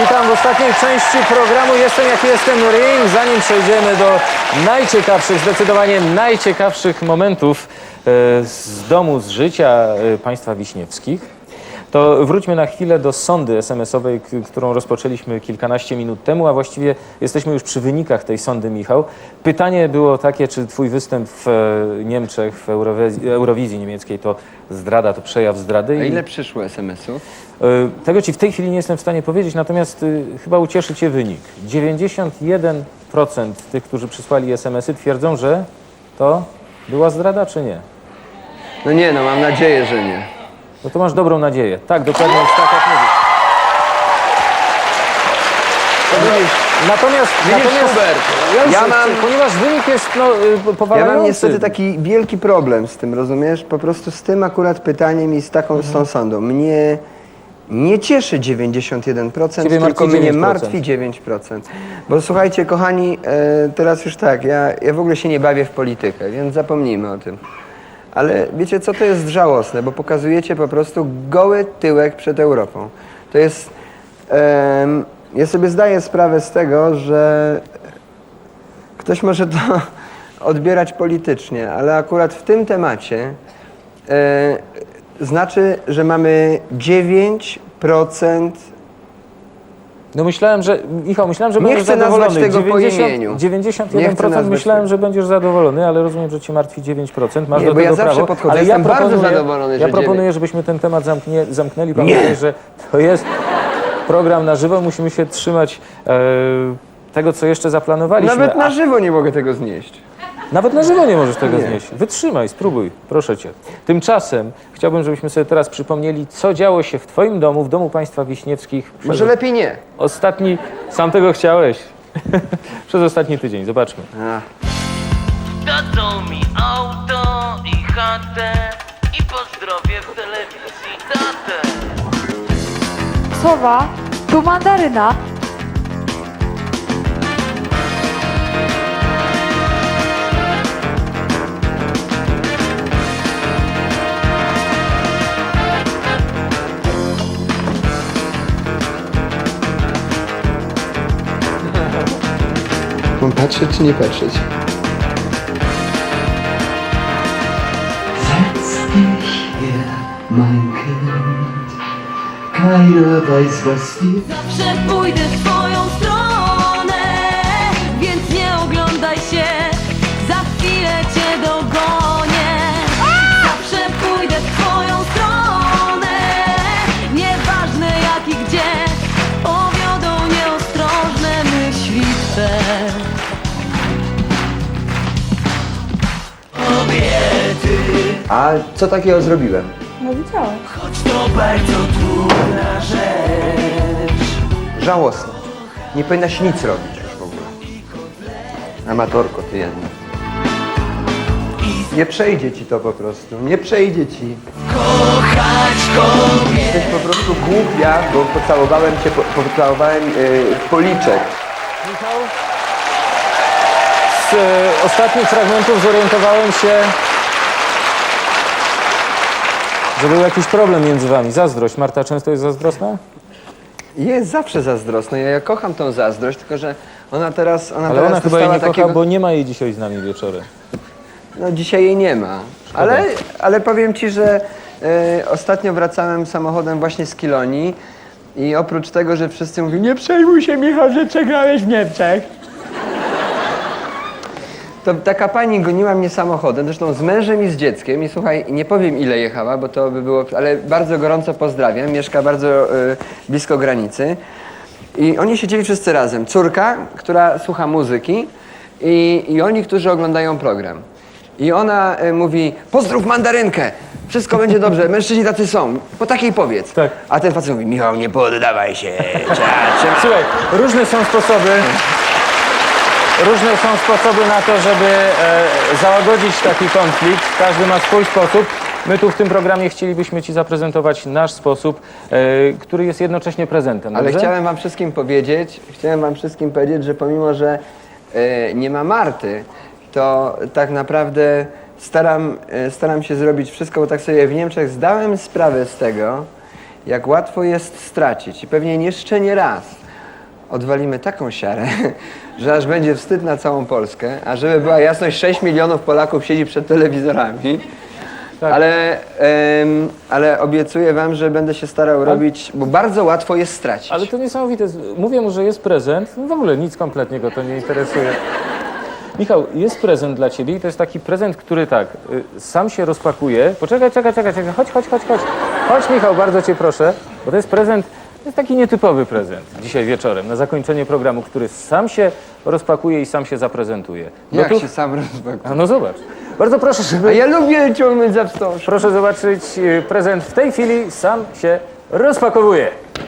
Witam w ostatniej części programu Jestem jak jestem ring. Zanim przejdziemy do najciekawszych, zdecydowanie najciekawszych momentów e, z domu, z życia e, państwa Wiśniewskich, to wróćmy na chwilę do sondy SMS-owej, którą rozpoczęliśmy kilkanaście minut temu, a właściwie jesteśmy już przy wynikach tej sondy, Michał. Pytanie było takie, czy twój występ w e, Niemczech, w Eurowizji, Eurowizji niemieckiej to zdrada, to przejaw zdrady? A ile przyszło SMS-ów? E, Tego ci w tej chwili nie jestem w stanie powiedzieć, natomiast y, chyba ucieszy cię wynik. 91% tych, którzy przysłali SMS-y twierdzą, że to była zdrada, czy nie? No nie, no mam nadzieję, że nie. No to masz dobrą nadzieję. Tak, dokładnie jest tak, jak mówisz. Natomiast, natomiast ja ja mam... ponieważ wynik jest no, y, Ja powalający. mam niestety taki wielki problem z tym, rozumiesz? Po prostu z tym akurat pytaniem i z taką z tą sondą. Mnie nie cieszy 91%, Ciebie tylko martwi mnie 9%. martwi 9%. Bo słuchajcie, kochani, e, teraz już tak, ja, ja w ogóle się nie bawię w politykę, więc zapomnijmy o tym. Ale wiecie co, to jest żałosne, bo pokazujecie po prostu goły tyłek przed Europą. To jest... em, ja sobie zdaję sprawę z tego, że Ktoś może to odbierać politycznie, ale akurat w tym temacie e, znaczy, że mamy 9% No myślałem, że... Michał, myślałem, że Nie będziesz chcę nazwać zadowolony. tego po imieniu. 90, Nie chcę 91% nazwać myślałem, tego. że będziesz zadowolony, ale rozumiem, że cię martwi 9%. Masz Nie, do bo ja tego zawsze prawo. podchodzę, ale jestem ja bardzo zadowolony, Ja że proponuję, żebyśmy ten temat zamknie, zamknęli. Pamiętaj, że to jest program na żywo. Musimy się trzymać e, tego, co jeszcze zaplanowaliśmy. Nawet na żywo nie mogę tego znieść. Nawet na żywo nie możesz tego znieść. Wytrzymaj, spróbuj, proszę cię. Tymczasem chciałbym, żebyśmy sobie teraz przypomnieli, co działo się w twoim domu, w domu państwa Wiśniewskich. przez Może lepiej nie. Ostatni, sam tego chciałeś. Przez ostatni tydzień, zobaczmy. Dadzą mi auto i chatę i pozdrowię w telewizji tatę. Sowa, tu mandaryna. Patrzeć czy nie patrzeć? Setz dich her, mein Kind. Keiner weiß, was dir Zawsze pójdę twoją stronę, A co takiego zrobiłem? Choć to bardzo trudna rzecz. Żałosne. Nie powinnaś nic robić już w ogóle. Amatorko ty jedna. Nie przejdzie ci to po prostu. Nie przejdzie ci. Kochać kobiet. Jesteś po prostu głupia, bo pocałowałem cię, po, pocałowałem yy, w policzek. Michał? Z e, ostatnich fragmentów zorientowałem się, że był jakiś problem między wami. Zazdrość. Marta często jest zazdrosna? Jest zawsze zazdrosna. Ja, ja kocham tą zazdrość, tylko że ona teraz, ona Ale teraz ona chyba jej dostała nie kocha, takiego... bo nie ma jej dzisiaj z nami wieczorem. No dzisiaj jej nie ma. Ale, ale powiem ci, że e, ostatnio wracałem samochodem właśnie z Kilonii i oprócz tego, że wszyscy mówią, nie przejmuj się Michał, że przegrałeś w Niemczech. To taka pani goniła mnie samochodem, zresztą z mężem i z dzieckiem i słuchaj, nie powiem ile jechała, bo to by było, ale bardzo gorąco pozdrawiam, mieszka bardzo e, blisko granicy. I oni siedzieli wszyscy razem. Córka, która słucha muzyki i, i oni, którzy oglądają program. I ona e, mówi, pozdrów mandarynkę, wszystko będzie dobrze, mężczyźni tacy są, po takiej powiedz. Tak. A ten facet mówi, Michał, nie poddawaj się, trzeba, trzeba. Słuchaj, różne są sposoby. Różne są sposoby na to, żeby e, załagodzić taki konflikt. Każdy ma swój sposób. My tu w tym programie chcielibyśmy Ci zaprezentować nasz sposób, e, który jest jednocześnie prezentem. Ale dobrze? chciałem wam wszystkim powiedzieć, chciałem wam wszystkim powiedzieć, że pomimo, że e, nie ma Marty, to tak naprawdę staram, e, staram się zrobić wszystko, bo tak sobie w Niemczech zdałem sprawę z tego, jak łatwo jest stracić i pewnie jeszcze nie raz. Odwalimy taką siarę, że aż będzie wstyd na całą Polskę, a żeby była jasność, 6 milionów Polaków siedzi przed telewizorami. Tak. Ale, em, ale obiecuję wam, że będę się starał robić, bo bardzo łatwo jest stracić. Ale to niesamowite. Mówię mu, że jest prezent. No W ogóle nic kompletnie go to nie interesuje. Michał, jest prezent dla ciebie i to jest taki prezent, który tak, y, sam się rozpakuje. Poczekaj, czekaj, czekaj, czekaj. Chodź, chodź, chodź, chodź. Chodź, Michał, bardzo cię proszę, bo to jest prezent, to jest taki nietypowy prezent dzisiaj wieczorem, na zakończenie programu, który sam się rozpakuje i sam się zaprezentuje. Jak Gotów? się sam rozpakuje? A no zobacz. Bardzo proszę, A żeby... ja lubię ciągnąć za wstąż. Proszę zobaczyć, y, prezent w tej chwili sam się rozpakowuje.